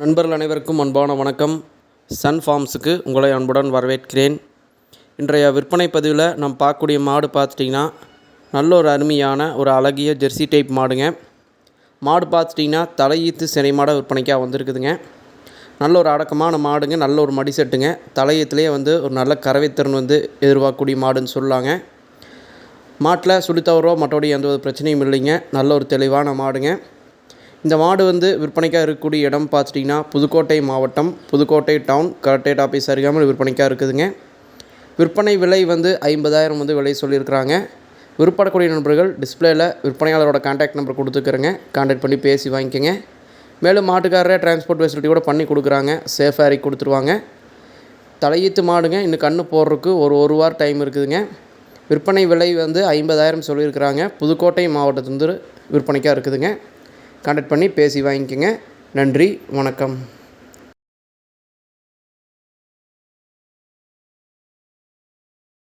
நண்பர்கள் அனைவருக்கும் அன்பான வணக்கம். சன் ஃபார்ம்ஸுக்கு உங்களை அன்புடன் வரவேற்கிறேன். இன்றைய விற்பனை பதிவில் நம்ம பார்க்கக்கூடிய மாடு பார்த்துட்டிங்கன்னா நல்ல ஒரு அருமையான ஒரு அழகிய ஜெர்சி டைப் மாடுங்க. மாடு பார்த்துட்டிங்கன்னா தலையீத்து சினை மாடாக விற்பனைக்காக வந்திருக்குதுங்க. நல்ல ஒரு அடக்கமான மாடுங்க நல்ல ஒரு மடி செட்டுங்க. தலையீத்துலேயே வந்து ஒரு நல்ல கறவைத்திறன் வந்து எதிர்பார்க்கக்கூடிய மாடுன்னு சொல்லலாங்க மாட்டில் சுடித்தவரோ மற்றபடி எந்த ஒரு பிரச்சனையும் இல்லைங்க. நல்ல ஒரு தெளிவான மாடுங்க. இந்த மாடு வந்து விற்பனைக்காக இருக்கக்கூடிய இடம் பார்த்துட்டிங்கன்னா புதுக்கோட்டை மாவட்டம் புதுக்கோட்டை டவுன் கலெக்டரேட் ஆஃபீஸ் அருகாமல் விற்பனைக்காக இருக்குதுங்க. விற்பனை விலை வந்து ஐம்பதாயிரம் வந்து விலை சொல்லியிருக்கிறாங்க. விற்படக்கூடிய நண்பர்கள் டிஸ்பிளேயில் விற்பனையாளரோட கான்டாக்ட் நம்பர் கொடுத்துக்கிறேங்க. கான்டாக்ட் பண்ணி பேசி வாங்கிக்கோங்க. மேலும் மாட்டுக்காரரே டிரான்ஸ்போர்ட் ஃபெசிலிட்டி கூட பண்ணி கொடுக்குறாங்க. சேஃபாக இறக்கி கொடுத்துருவாங்க. தலையீத்து மாடுங்க இன்னும் கன்று போடுறதுக்கு ஒரு ஒரு வாரம் டைம் இருக்குதுங்க. விற்பனை விலை வந்து ஐம்பதாயிரம் சொல்லியிருக்கிறாங்க. புதுக்கோட்டை மாவட்டத்துலேருந்து விற்பனைக்காக இருக்குதுங்க. கான்டாக்ட் பண்ணி பேசி வாங்கிக்கோங்க. நன்றி வணக்கம்.